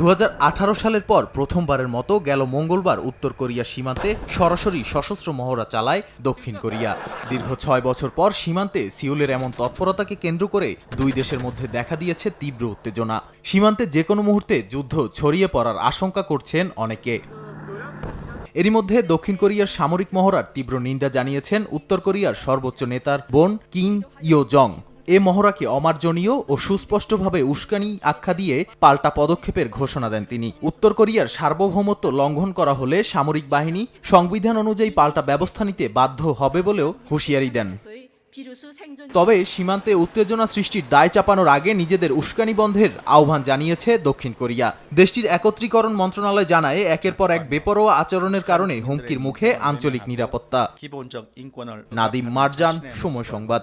দু হাজার আঠারো সালের পর প্রথমবারের মতো গেল মঙ্গলবার উত্তর কোরিয়ার সীমান্তে সরাসরি সশস্ত্র মহড়া চালায় দক্ষিণ কোরিয়া। দীর্ঘ ছয় বছর পর সীমান্তে সিউলের এমন তৎপরতাকে কেন্দ্র করে দুই দেশের মধ্যে দেখা দিয়েছে তীব্র উত্তেজনা। সীমান্তে যে কোনো মুহূর্তে যুদ্ধ ছড়িয়ে পড়ার আশঙ্কা করছেন অনেকে। এরই মধ্যে দক্ষিণ কোরিয়ার সামরিক মহড়ার তীব্র নিন্দা জানিয়েছেন উত্তর কোরিয়ার সর্বোচ্চ নেতার বোন কিম ইয়ো জং এ মহড়াকে অমার্জনীয় ও সুস্পষ্টভাবে উস্কানি আখ্যা দিয়ে পাল্টা পদক্ষেপের ঘোষণা দেন তিনি। উত্তর কোরিয়ার সার্বভৌমত্ব লঙ্ঘন করা হলে সামরিক বাহিনী সংবিধান অনুযায়ী পাল্টা ব্যবস্থা নিতে বাধ্য হবে বলেও হুঁশিয়ারি দেন। তবে সীমান্তে উত্তেজনা সৃষ্টির দায় চাপানোর আগে নিজেদের উস্কানি বন্ধের আহ্বান জানিয়েছে দক্ষিণ কোরিয়া। দেশটির একত্রীকরণ মন্ত্রণালয় জানায়, একের পর এক বেপরোয়া আচরণের কারণে হুমকির মুখে আঞ্চলিক নিরাপত্তা। নাদিম মারজান, সময় সংবাদ।